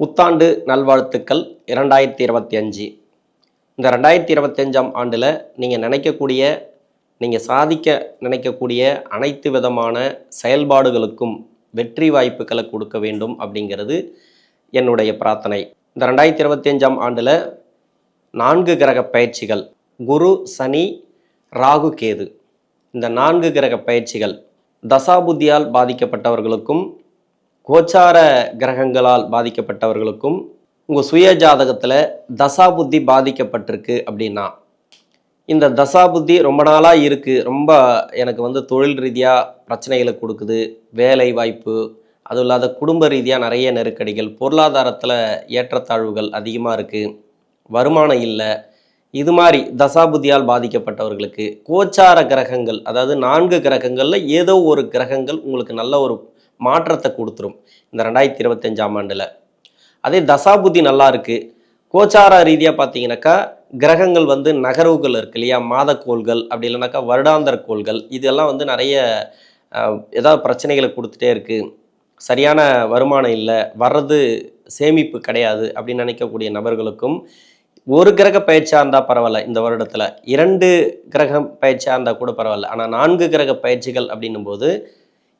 புத்தாண்டு நல்வாழ்த்துக்கள் இரண்டாயிரத்தி இருபத்தி அஞ்சு. இந்த ரெண்டாயிரத்தி இருபத்தஞ்சாம் ஆண்டில் நீங்கள் நினைக்கக்கூடிய நீங்கள் சாதிக்க நினைக்கக்கூடிய அனைத்து விதமான செயல்பாடுகளுக்கும் வெற்றி வாய்ப்புகளை கொடுக்க வேண்டும் அப்படிங்கிறது என்னுடைய பிரார்த்தனை. இந்த ரெண்டாயிரத்தி இருபத்தஞ்சாம் ஆண்டில் நான்கு கிரக பயிற்சிகள் குரு சனி ராகு கேது. இந்த நான்கு கிரக பயிற்சிகள் தசாபுத்தியால் பாதிக்கப்பட்டவர்களுக்கும் கோச்சார கிரகங்களால் பாதிக்கப்பட்டவர்களுக்கும் உங்கள் சுய ஜாதகத்தில் தசாபுத்தி பாதிக்கப்பட்டிருக்கு அப்படின்னா இந்த தசாபுத்தி ரொம்ப நாளாக இருக்குது ரொம்ப எனக்கு வந்து தொழில் ரீதியாக பிரச்சனைகளை கொடுக்குது. வேலை வாய்ப்பு அதுவும் இல்லாத குடும்ப ரீதியாக நிறைய நெருக்கடிகள் பொருளாதாரத்தில் ஏற்றத்தாழ்வுகள் அதிகமாக இருக்குது வருமானம் இல்லை. இது மாதிரி தசாபுத்தியால் பாதிக்கப்பட்டவர்களுக்கு கோச்சார கிரகங்கள் அதாவது நான்கு கிரகங்களில் ஏதோ ஒரு கிரகங்கள் உங்களுக்கு நல்ல ஒரு மாற்றத்தை கொடுத்துரும் இந்த ரெண்டாயிரத்தி இருபத்தஞ்சாம் ஆண்டில். அதே தசாபுத்தி நல்லா இருக்குது கோச்சார ரீதியாக பார்த்தீங்கன்னாக்கா கிரகங்கள் வந்து நகர்வுகள் இருக்கு இல்லையா? மாதக்கோள்கள் அப்படி இல்லைனாக்கா வருடாந்தர கோள்கள் இதெல்லாம் வந்து நிறைய ஏதாவது பிரச்சனைகளை கொடுத்துட்டே இருக்குது சரியான வருமானம் இல்லை வர்றது சேமிப்பு கிடையாது அப்படின்னு நினைக்கக்கூடிய நபர்களுக்கும் ஒரு கிரக பயிற்சியாக இருந்தால் பரவாயில்ல இந்த வருடத்தில். இரண்டு கிரகம் பயிற்சியாக இருந்தால் கூட பரவாயில்ல. ஆனால் நான்கு கிரக பயிற்சிகள் அப்படின்னும் போது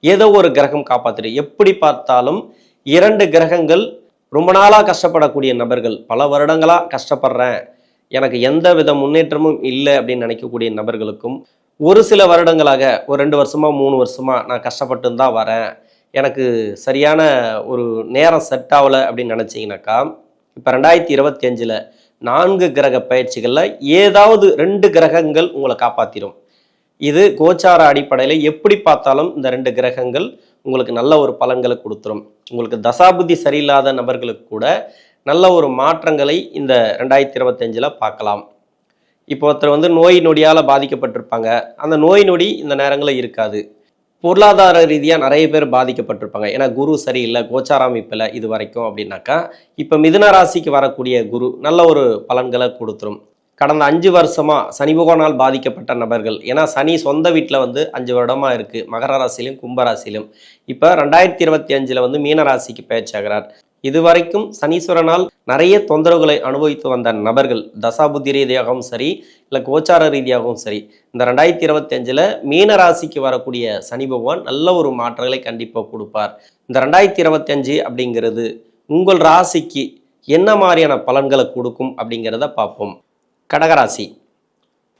ஏதோ ஒரு கிரகம் காப்பாற்றிடு எப்படி பார்த்தாலும் இரண்டு கிரகங்கள் ரொம்ப நாளாக கஷ்டப்படக்கூடிய நபர்கள். பல வருடங்களாக கஷ்டப்படுறேன். எனக்கு எந்த வித முன்னேற்றமும் இல்லை அப்படின்னு நினைக்கக்கூடிய நபர்களுக்கும் ஒரு சில வருடங்களாக ஒரு ரெண்டு வருஷமா மூணு வருஷமா நான் கஷ்டப்பட்டு தான் வரேன். எனக்கு சரியான ஒரு நேரம் செட் ஆகலை அப்படின்னு நினச்சிங்கனாக்கா இப்போ ரெண்டாயிரத்தி இருபத்தி அஞ்சில் நான்கு கிரக பயிற்சிகளில் ஏதாவது ரெண்டு கிரகங்கள் உங்களை காப்பாற்றிடும் இது கோச்சார அடிப்படையில் எப்படி பார்த்தாலும் இந்த ரெண்டு கிரகங்கள் உங்களுக்கு நல்ல ஒரு பலன்களை கொடுத்துரும். உங்களுக்கு தசாபுத்தி சரியில்லாத நபர்களுக்கு கூட நல்ல ஒரு மாற்றங்களை இந்த ரெண்டாயிரத்தி இருபத்தஞ்சில் பார்க்கலாம். இப்போ ஒருத்தர் வந்து நோய் நொடியால் பாதிக்கப்பட்டிருப்பாங்க. அந்த நோய் நொடி இந்த நேரங்களில் இருக்காது. பொருளாதார ரீதியாக நிறைய பேர் பாதிக்கப்பட்டிருப்பாங்க. ஏன்னா குரு சரியில்லை கோச்சார அமைப்பில் இது வரைக்கும் அப்படின்னாக்கா இப்போ மிதுன ராசிக்கு வரக்கூடிய குரு நல்ல ஒரு பலன்களை கொடுத்துரும். கடந்த அஞ்சு வருஷமாக சனி பகவானால் பாதிக்கப்பட்ட நபர்கள். ஏன்னா சனி சொந்த வீட்டில் வந்து அஞ்சு வருடமாக இருக்குது மகர ராசியிலும் கும்பராசிலும் இப்போ ரெண்டாயிரத்தி இருபத்தி அஞ்சில் வந்து மீனராசிக்கு பேச்சாகிறார் இதுவரைக்கும் சனீஸ்வரனால் நிறைய தொந்தரவுகளை அனுபவித்து வந்த நபர்கள் தசாபுத்தி ரீதியாகவும் சரி இல்லை கோச்சார ரீதியாகவும் சரி இந்த ரெண்டாயிரத்தி இருபத்தி அஞ்சில் மீன ராசிக்கு வரக்கூடிய சனி பகவான் நல்ல ஒரு மாற்றங்களை கண்டிப்பாக கொடுப்பார். இந்த ரெண்டாயிரத்தி இருபத்தி அஞ்சு அப்படிங்கிறது உங்கள் ராசிக்கு என்ன மாதிரியான பலன்களை கொடுக்கும் அப்படிங்கிறத பார்ப்போம். கடகராசி.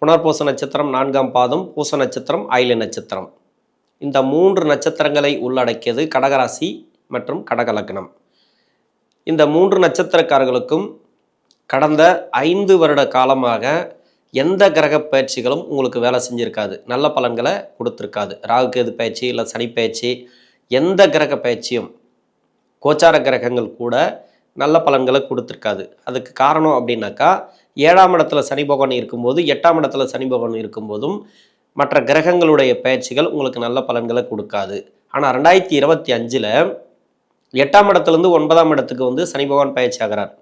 புனர்பூச நட்சத்திரம் நான்காம் பாதம் பூச நட்சத்திரம் ஆயில நட்சத்திரம். இந்த மூன்று நட்சத்திரங்களை உள்ளடக்கியது கடகராசி மற்றும் கடகலக்னம். இந்த மூன்று நட்சத்திரக்காரர்களுக்கும் கடந்த ஐந்து வருட காலமாக எந்த கிரக பயிற்சிகளும் உங்களுக்கு வேலை செஞ்சுருக்காது. நல்ல பலன்களை கொடுத்துருக்காது. ராகு கேது பயிற்சி இல்லை சனி பயிற்சி எந்த கிரக பயிற்சியும் கோச்சார கிரகங்கள் கூட நல்ல பலன்களை கொடுத்துருக்காது. அதுக்கு காரணம் அப்படின்னாக்கா ஏழாம் இடத்துல சனி பகவான் இருக்கும்போது எட்டாம் இடத்துல சனி பகவான் இருக்கும்போதும் மற்ற கிரகங்களுடைய பயிற்சிகள் உங்களுக்கு நல்ல பலன்களை கொடுக்காது. ஆனால் ரெண்டாயிரத்தி இருபத்தி அஞ்சில் எட்டாம் இடத்துலேருந்து ஒன்பதாம் இடத்துக்கு வந்து சனி பகவான் பயிற்சி ஆகிறார்.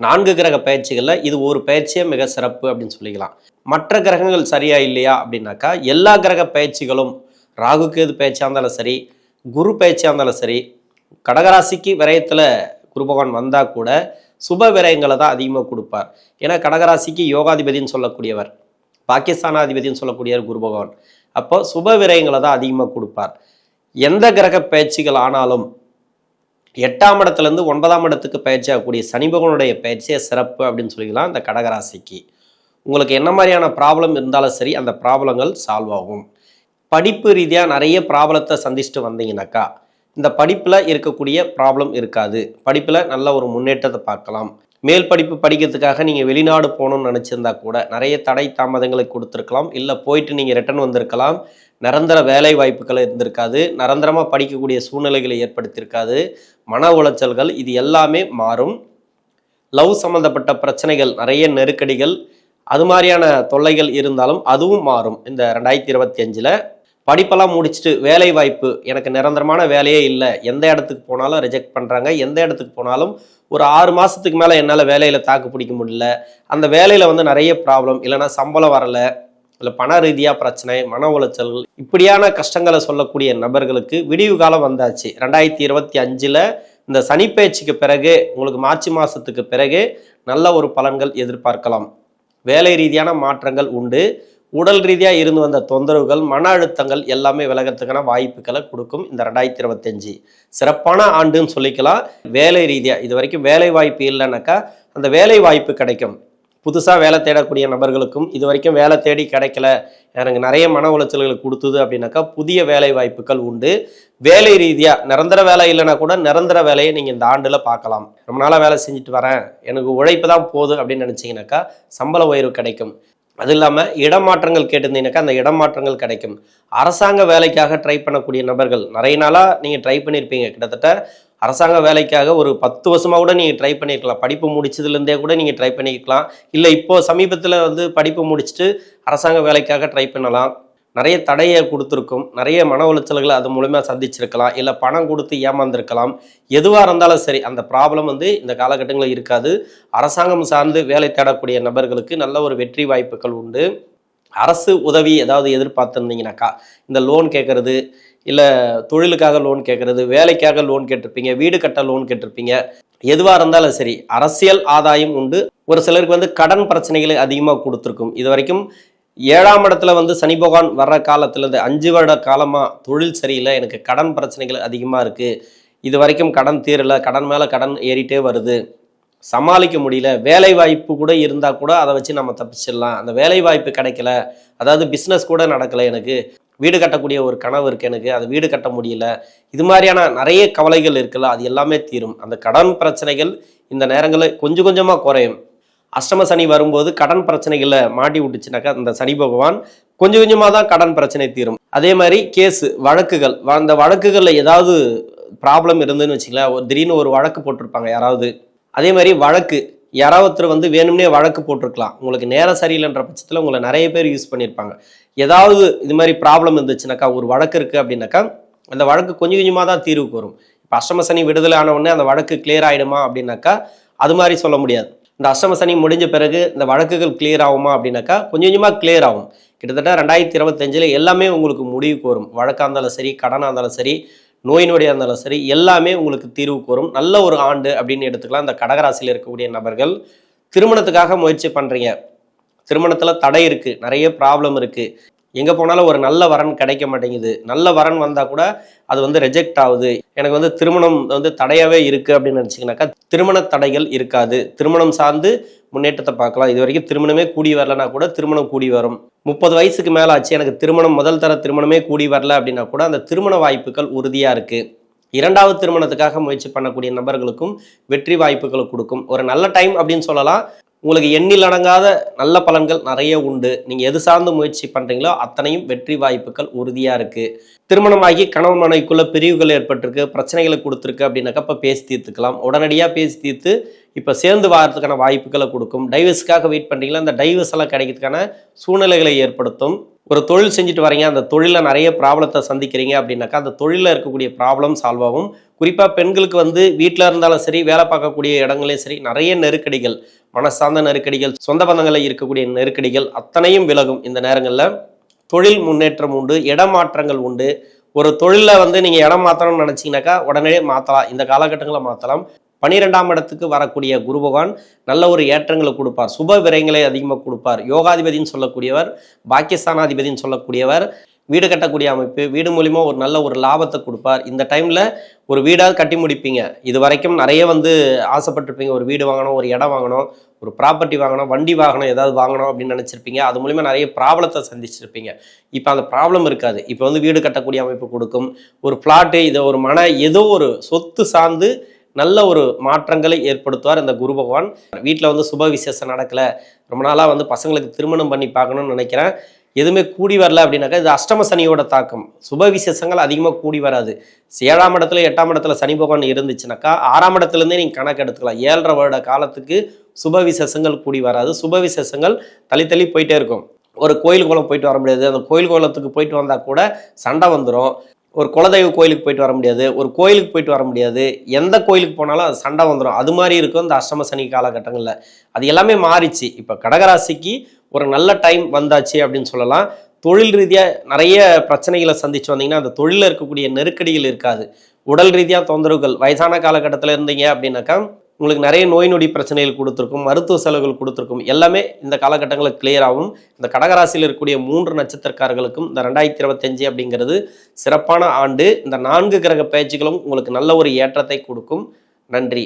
நான்கு கிரக பயிற்சிகளில் இது ஒரு பயிற்சியே மிக சிறப்பு அப்படின்னு சொல்லிக்கலாம். மற்ற கிரகங்கள் சரியா இல்லையா அப்படின்னாக்கா எல்லா கிரக பயிற்சிகளும் ராகு கேது பயிற்சியாக இருந்தாலும் சரி குரு பயிற்சியாக இருந்தாலும் சரி கடகராசிக்கு விரயத்தில் குரு பகவான் வந்தால் கூட சுப விரயங்களை தான் அதிகமாக கொடுப்பார். ஏன்னா கடகராசிக்கு யோகாதிபதின்னு சொல்லக்கூடியவர் பாகிஸ்தானாதிபதினு சொல்லக்கூடியவர் குரு பகவான் அப்போ சுப விரயங்களை தான் அதிகமாக கொடுப்பார். எந்த கிரக பயிற்சிகள் ஆனாலும் எட்டாம் இடத்துலேருந்து ஒன்பதாம் இடத்துக்கு பயிற்சி ஆகக்கூடிய சனி பயிற்சியே சிறப்பு அப்படின்னு சொல்லிக்கலாம் இந்த கடகராசிக்கு. உங்களுக்கு என்ன மாதிரியான ப்ராப்ளம் இருந்தாலும் சரி அந்த ப்ராப்ளங்கள் சால்வ் ஆகும். படிப்பு ரீதியாக நிறைய ப்ராப்ளத்தை சந்திச்சுட்டு வந்தீங்கன்னாக்கா இந்த படிப்பில் இருக்கக்கூடிய ப்ராப்ளம் இருக்காது. படிப்பில் நல்ல ஒரு முன்னேற்றத்தை பார்க்கலாம். மேல் படிப்பு படிக்கிறதுக்காக நீங்கள் வெளிநாடு போகணும்னு நினச்சிருந்தா கூட நிறைய தடை தாமதங்களை கொடுத்துருக்கலாம். இல்லை போயிட்டு நீங்கள் ரிட்டர்ன் வந்திருக்கலாம். நிரந்தர வேலை வாய்ப்புகள் இருந்திருக்காது. நிரந்தரமாக படிக்கக்கூடிய சூழ்நிலைகளை ஏற்படுத்தியிருக்காது. மன உளைச்சல்கள் இது எல்லாமே மாறும். லவ் சம்மந்தப்பட்ட பிரச்சனைகள் நிறைய நெருக்கடிகள் அது மாதிரியான தொல்லைகள் இருந்தாலும் அதுவும் மாறும். இந்த ரெண்டாயிரத்தி இருபத்தி அஞ்சில் படிப்பெல்லாம் முடிச்சுட்டு வேலை வாய்ப்பு எனக்கு நிரந்தரமான வேலையே இல்லை. எந்த இடத்துக்கு போனாலும் ரிஜெக்ட் பண்ணுறாங்க எந்த இடத்துக்கு போனாலும் ஒரு ஆறு மாதத்துக்கு மேலே என்னால் வேலையில் தாக்கு பிடிக்க முடியல. அந்த வேலையில் வந்து நிறைய ப்ராப்ளம் இல்லைன்னா சம்பளம் வரலை. இல்லை பண ரீதியாக பிரச்சனை மன உளைச்சல்கள் இப்படியான கஷ்டங்களை சொல்லக்கூடிய நபர்களுக்கு விடிவு காலம் வந்தாச்சு. ரெண்டாயிரத்தி இருபத்தி அஞ்சில் இந்த சனிப்பயிற்சிக்கு பிறகு உங்களுக்கு மார்ச் மாதத்துக்கு பிறகு நல்ல ஒரு பலன்கள் எதிர்பார்க்கலாம். வேலை ரீதியான மாற்றங்கள் உண்டு. உடல் ரீதியாக இருந்து வந்த தொந்தரவுகள் மன அழுத்தங்கள் எல்லாமே விலகிறதுக்கான வாய்ப்புகளை கொடுக்கும் இந்த ரெண்டாயிரத்தி இருபத்தஞ்சு. சிறப்பான ஆண்டுன்னு சொல்லிக்கலாம். வேலை ரீதியாக இது வரைக்கும் வேலை வாய்ப்பு இல்லைனாக்கா அந்த வேலை வாய்ப்பு கிடைக்கும். புதுசாக வேலை தேடக்கூடிய நபர்களுக்கும் இது வரைக்கும் வேலை தேடி கிடைக்கல. எனக்கு நிறைய மன உளைச்சல்களை கொடுத்தது அப்படின்னாக்கா புதிய வேலை வாய்ப்புகள் உண்டு. வேலை ரீதியாக நிரந்தர வேலை இல்லைன்னா கூட நிரந்தர வேலையை நீங்கள் இந்த ஆண்டில் பார்க்கலாம். ரொம்ப நாளாக வேலை செஞ்சுட்டு வரேன். எனக்கு உழைப்பு தான் போதும் அப்படின்னு நினச்சிங்கனாக்கா சம்பள உயர்வு கிடைக்கும். அது இல்லாமல் இடமாற்றங்கள் கேட்டிருந்தீங்கன்னாக்கா அந்த இடமாற்றங்கள் கிடைக்கும். அரசாங்க வேலைக்காக ட்ரை பண்ணக்கூடிய நபர்கள் நிறைய நாளாக நீங்கள் ட்ரை பண்ணியிருப்பீங்க கிட்டத்தட்ட அரசாங்க வேலைக்காக ஒரு பத்து வருஷமாக கூட நீங்கள் ட்ரை பண்ணியிருக்கலாம் படிப்பு முடிச்சதுலேருந்தே கூட நீங்கள் ட்ரை பண்ணியிருக்கலாம் இல்லை இப்போது சமீபத்தில் வந்து படிப்பு முடிச்சுட்டு அரசாங்க வேலைக்காக ட்ரை பண்ணலாம். நிறைய தடையை கொடுத்துருக்கும் நிறைய மன உளைச்சல்களை அது மூலமாக சந்திச்சிருக்கலாம் இல்லை பணம் கொடுத்து ஏமாந்துருக்கலாம். எதுவாக இருந்தாலும் சரி அந்த ப்ராப்ளம் வந்து இந்த காலகட்டங்களில் இருக்காது. அரசாங்கம் சார்ந்து வேலை தேடக்கூடிய நபர்களுக்கு நல்ல ஒரு வெற்றி வாய்ப்புகள் உண்டு. அரசு உதவி ஏதாவது எதிர்பார்த்துருந்தீங்கனாக்கா இந்த லோன் கேட்குறது இல்லை தொழிலுக்காக லோன் கேட்குறது வேலைக்காக லோன் கேட்டிருப்பீங்க வீடு கட்ட லோன் கேட்டிருப்பீங்க. எதுவாக இருந்தாலும் சரி அரசியல் ஆதாயம் உண்டு. ஒரு சிலருக்கு வந்து கடன் பிரச்சனைகளை அதிகமாக கொடுத்துருக்கும். இது வரைக்கும் ஏழாம் இடத்துல வந்து சனி பகவான் வர்ற காலத்துலேருந்து அஞ்சு வருட காலமாக தொழில் சரியில்லை. எனக்கு கடன் பிரச்சனைகள் அதிகமாக இருக்குது இது வரைக்கும் கடன் தீரலை. கடன் மேலே கடன் ஏறிட்டே வருது. சமாளிக்க முடியல. வேலை வாய்ப்பு கூட இருந்தால் கூட அதை வச்சு நம்ம தப்பிச்சிடலாம். அந்த வேலை வாய்ப்பு கிடைக்கல. அதாவது பிஸ்னஸ் கூட நடக்கலை எனக்கு. வீடு கட்டக்கூடிய ஒரு கனவு இருக்குது எனக்கு. அது வீடு கட்ட முடியல. இது மாதிரியான நிறைய கவலைகள் இருக்குல்ல. அது எல்லாமே தீரும். அந்த கடன் பிரச்சனைகள் இந்த நேரங்களில் கொஞ்சம் கொஞ்சமாக குறையும். அஷ்டம சனி வரும்போது கடன் பிரச்சனைகளை மாட்டி விட்டுச்சுனாக்கா அந்த சனி பகவான் கொஞ்சம் கொஞ்சமாக தான் கடன் பிரச்சனை தீரும். அதே மாதிரி கேஸு வழக்குகள். வ- அந்த வழக்குகளில் ஏதாவது ப்ராப்ளம் இருந்துன்னு வச்சுங்களேன் ஒரு திடீர்னு ஒரு வழக்கு போட்டிருப்பாங்க யாராவது. அதே மாதிரி வழக்கு. யாராவது வந்து வேணும்னே வழக்கு போட்டிருக்கலாம். உங்களுக்கு நேரம் சரியில்லைன்ற பட்சத்தில் உங்களை நிறைய பேர் யூஸ் பண்ணியிருப்பாங்க. ஏதாவது இது மாதிரி ப்ராப்ளம் இருந்துச்சுனாக்கா ஒரு வழக்கு இருக்குது அப்படின்னாக்கா அந்த வழக்கு கொஞ்சம் கொஞ்சமாக தான் தீர்வுக்கு வரும் இப்போ அஷ்டம சனி விடுதலை ஆன உடனே அந்த வழக்கு கிளியர் ஆகிடுமா அப்படின்னாக்கா அது மாதிரி சொல்ல முடியாது. இந்த அஷ்டம சனி முடிஞ்ச பிறகு இந்த வழக்குகள் கிளியர் ஆகுமா அப்படின்னாக்கா கொஞ்சம் கொஞ்சமாக கிளியர் ஆகும். கிட்டத்தட்ட ரெண்டாயிரத்தி இருபத்தஞ்சில் எல்லாமே உங்களுக்கு முடிவுக்கு வரும் வழக்காக இருந்தாலும் சரி கடனாக இருந்தாலும் சரி நோய் நொடியாக இருந்தாலும் சரி எல்லாமே உங்களுக்கு தீர்வுக்கு வரும் நல்ல ஒரு ஆண்டு அப்படின்னு எடுத்துக்கலாம். இந்த கடகராசியில் இருக்கக்கூடிய நபர்கள் திருமணத்துக்காக முயற்சி பண்ணுறீங்க திருமணத்தில் தடை இருக்குது நிறைய ப்ராப்ளம் இருக்குது எங்கே போனாலும் ஒரு நல்ல வரன் கிடைக்க மாட்டேங்குது. நல்ல வரன் வந்தால் கூட அது வந்து ரெஜெக்ட் ஆகுது. எனக்கு வந்து திருமணம் வந்து தடையாகவே இருக்குது அப்படின்னு நினச்சிங்கனாக்கா திருமண தடைகள் இருக்காது. திருமணம் சார்ந்து முன்னேற்றத்தை பார்க்கலாம். இது வரைக்கும் திருமணமே கூடி வரலனா கூட திருமணம் கூடி வரும். முப்பது வயசுக்கு மேலே ஆச்சு. எனக்கு திருமணம் முதல் தர திருமணமே கூடி வரல அப்படின்னா கூட அந்த திருமண வாய்ப்புகள் உறுதியாக இருக்குது இரண்டாவது திருமணத்துக்காக முயற்சி பண்ணக்கூடிய நபர்களுக்கும் வெற்றி வாய்ப்புகளை கொடுக்கும். ஒரு நல்ல டைம் அப்படின்னு சொல்லலாம். உங்களுக்கு எண்ணில் அடங்காத நல்ல பலன்கள் நிறைய உண்டு. நீங்கள் எது சார்ந்து முயற்சி பண்ணுறீங்களோ அத்தனையும் வெற்றி வாய்ப்புகள் உறுதியாக இருக்குது திருமணமாகி கணவன் மனைவிக்குள்ள பிரிவுகள் ஏற்பட்டிருக்கு பிரச்சனைகளை கொடுத்துருக்கு அப்படின்னாக்கா இப்போ பேசி தீர்த்துக்கலாம். உடனடியாக பேசி தீர்த்து இப்போ சேர்ந்து வாரத்துக்கான வாய்ப்புகளை கொடுக்கும். டைவர்ஸ்க்காக வெயிட் பண்ணுறீங்களா அந்த டைவர்ஸ் எல்லாம் கிடைக்கிறதுக்கான சூழ்நிலைகளை ஏற்படுத்தும். ஒரு தொழில் செஞ்சுட்டு வரீங்க அந்த தொழிலில் நிறைய ப்ராப்ளத்தை சந்திக்கிறீங்க அப்படின்னாக்கா அந்த தொழிலில் இருக்கக்கூடிய ப்ராப்ளம் சால்வ் ஆகும். குறிப்பாக பெண்களுக்கு வந்து வீட்டில் இருந்தாலும் சரி வேலை பார்க்கக்கூடிய இடங்களையும் சரி நிறைய நெருக்கடிகள் மனசார்ந்த நெருக்கடிகள் சொந்த பந்தங்களில் இருக்கக்கூடிய நெருக்கடிகள் அத்தனையும் விலகும் இந்த நேரங்களில். தொழில் முன்னேற்றம் உண்டு இடமாற்றங்கள் உண்டு. ஒரு தொழிலில் வந்து நீங்கள் இடம் மாற்றணும்னு நினச்சிங்கனாக்கா உடனே மாற்றலாம் இந்த காலகட்டங்களில் மாற்றலாம் பனிரெண்டாம் இடத்துக்கு வரக்கூடிய குரு பகவான் நல்ல ஒரு ஏற்றங்களை கொடுப்பார். சுப விரயங்களை அதிகமாக கொடுப்பார். யோகாதிபதின்னு சொல்லக்கூடியவர் பாக்கியஸ்தானாதிபதின்னு சொல்லக்கூடியவர் வீடு கட்டக்கூடிய அமைப்பு வீடு மூலிமா ஒரு நல்ல ஒரு லாபத்தை கொடுப்பார். இந்த டைமில் ஒரு வீடாவது கட்டி முடிப்பீங்க. இது வரைக்கும் நிறைய வந்து ஆசைப்பட்டிருப்பீங்க. ஒரு வீடு வாங்கணும் ஒரு இடம் வாங்கணும் ஒரு ப்ராப்பர்ட்டி வாங்கணும் வண்டி வாங்கணும் ஏதாவது வாங்கணும் அப்படின்னு நினச்சிருப்பீங்க. அது மூலிமா நிறைய ப்ராப்ளத்தை சந்திச்சிருப்பீங்க. இப்போ அந்த ப்ராப்ளம் இருக்காது. இப்போ வந்து வீடு கட்டக்கூடிய அமைப்பு கொடுக்கும். ஒரு பிளாட்டு இதை ஒரு மன ஏதோ ஒரு சொத்து சார்ந்து நல்ல ஒரு மாற்றங்களை ஏற்படுத்துவார் இந்த குரு பகவான். வீட்டில் வந்து சுப விசேஷம் நடக்கலை. ரொம்ப நாளாக வந்து பசங்களுக்கு திருமணம் பண்ணி பார்க்கணும்னு நினைக்கிறேன். எதுவுமே கூடி வரல அப்படின்னாக்கா இது அஷ்டம சனியோட தாக்கம். சுப விசேஷங்கள் அதிகமாக கூடி வராது. ஏழாம் இடத்துல எட்டாம் இடத்துல சனி பகவான் இருந்துச்சுனாக்கா ஆறாம் இடத்துலேருந்தே நீங்கள் கணக்கு எடுத்துக்கலாம். ஏழரை வருட காலத்துக்கு சுப விசேஷங்கள் கூடி வராது. சுப விசேஷங்கள் தள்ளி தள்ளி போயிட்டே இருக்கும். ஒரு கோயில் குளம் போயிட்டு வர முடியாது. அந்த கோயில் குளத்துக்கு போயிட்டு வந்தால் கூட சண்டை வந்துடும் ஒரு குலதெய்வ கோயிலுக்கு போயிட்டு வர முடியாது ஒரு கோயிலுக்கு போயிட்டு வர முடியாது. எந்த கோயிலுக்கு போனாலும் அது சண்டை வந்துடும் அது மாதிரி இருக்கும் இந்த அஷ்டம சனி காலகட்டங்களில். அது எல்லாமே மாறிச்சு. இப்போ கடகராசிக்கு ஒரு நல்ல டைம் வந்தாச்சு அப்படின்னு சொல்லலாம். தொழில் ரீதியாக நிறைய பிரச்சனைகளை சந்திச்சு வந்தீங்கன்னா அந்த தொழிலில் இருக்கக்கூடிய நெருக்கடிகள் இருக்காது. உடல் ரீதியாக தொந்தரவுகள். வயசான காலகட்டத்தில் இருந்தீங்க அப்படின்னாக்கா உங்களுக்கு நிறைய நோய் நொடி பிரச்சனைகள் கொடுத்துருக்கும் மருத்துவ செலவுகள் கொடுத்துருக்கும். எல்லாமே இந்த காலகட்டங்களில் கிளியராகவும் இந்த கடகராசியில் இருக்கக்கூடிய மூன்று நட்சத்திரக்காரர்களுக்கும் இந்த ரெண்டாயிரத்தி இருபத்தஞ்சு அப்படிங்கிறது சிறப்பான ஆண்டு. இந்த நான்கு கிரக பயிற்சிகளும் உங்களுக்கு நல்ல ஒரு ஏற்றத்தை கொடுக்கும். நன்றி.